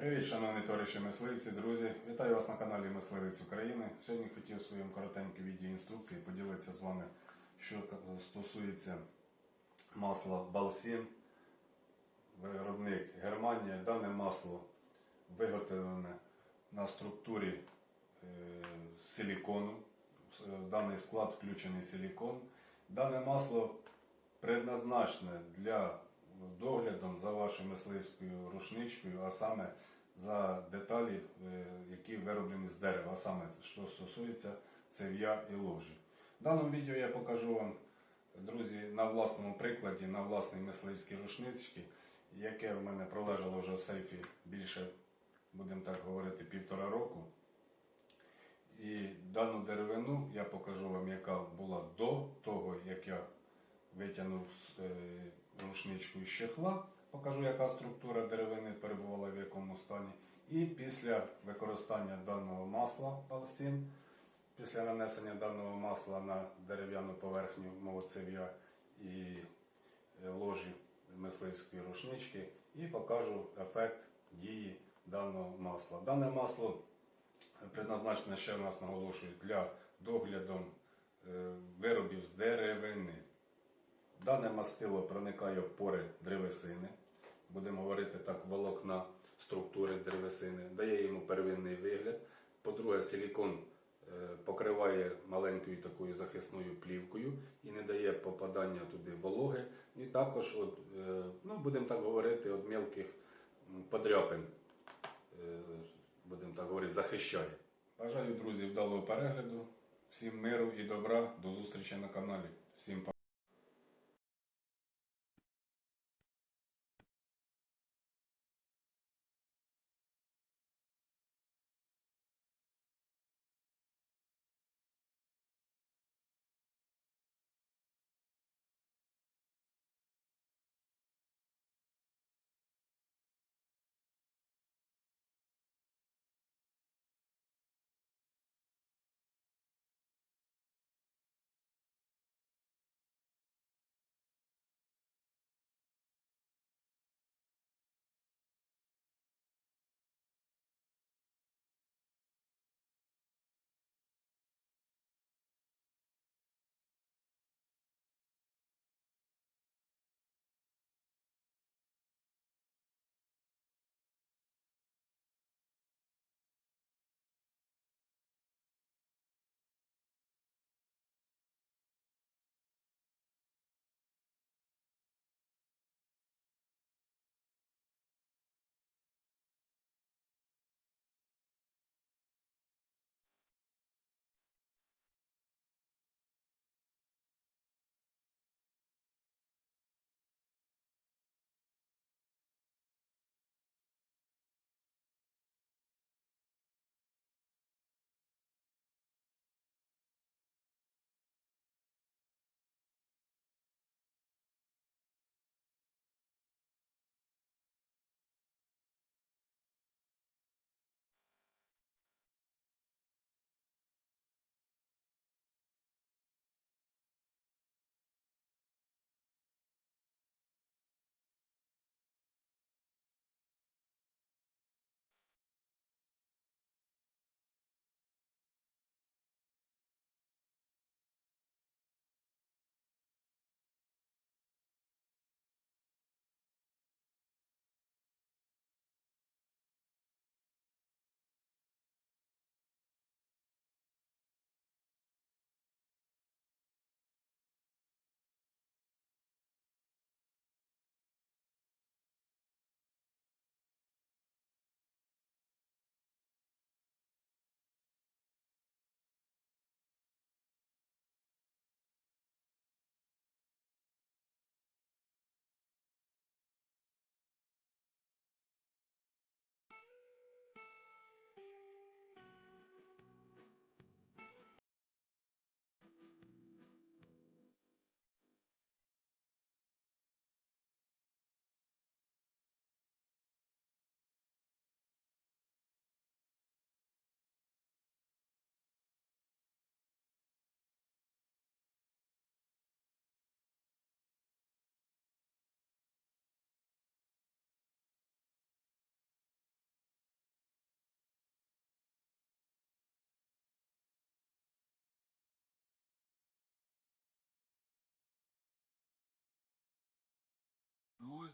Привіт, шановні товариші мисливці, друзі! Вітаю вас на каналі Мисливець України. Сьогодні хотів в своєму коротенькій відеоінструкції поділитися з вами, що стосується масла Балсін. Виробник Германія. Дане масло виготовлене на структурі е, силікону. В даний склад включений силікон. Дане масло предназначене для доглядом за вашою мисливською рушничкою, а саме за деталі, е, які вироблені з дерева, а саме що стосується цев'я і ложі. В даному відео я покажу вам, друзі, на власному прикладі, на власній мисливській рушничці, яке в мене пролежало вже в сейфі більше, будемо так говорити, півтора року. І дану деревину я покажу вам, яка була до того, як я витягнув е, рушничку із чехла, покажу, яка структура деревини перебувала в якому стані. І після використання даного масла Палсін, після нанесення даного масла на дерев'яну поверхню мого цев'я і е, ложі мисливської рушнички, і покажу ефект дії даного масла. Дане масло предназначене ще в наголошую для догляду е, виробів з деревини. Дане мастило проникає в пори древесини, будемо говорити так, волокна структури древесини, дає йому первинний вигляд. По-друге, силікон е, покриває маленькою такою захисною плівкою і не дає попадання туди вологи. І також, от, е, ну, будемо так говорити, від мілких подряпин, е, будемо так говорити, захищає. Бажаю, друзі, вдалого перегляду. Всім миру і добра. До зустрічі на каналі. Всім па.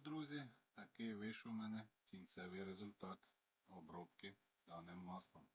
Друзі, такий вийшов у мене кінцевий результат обробки даним маслом.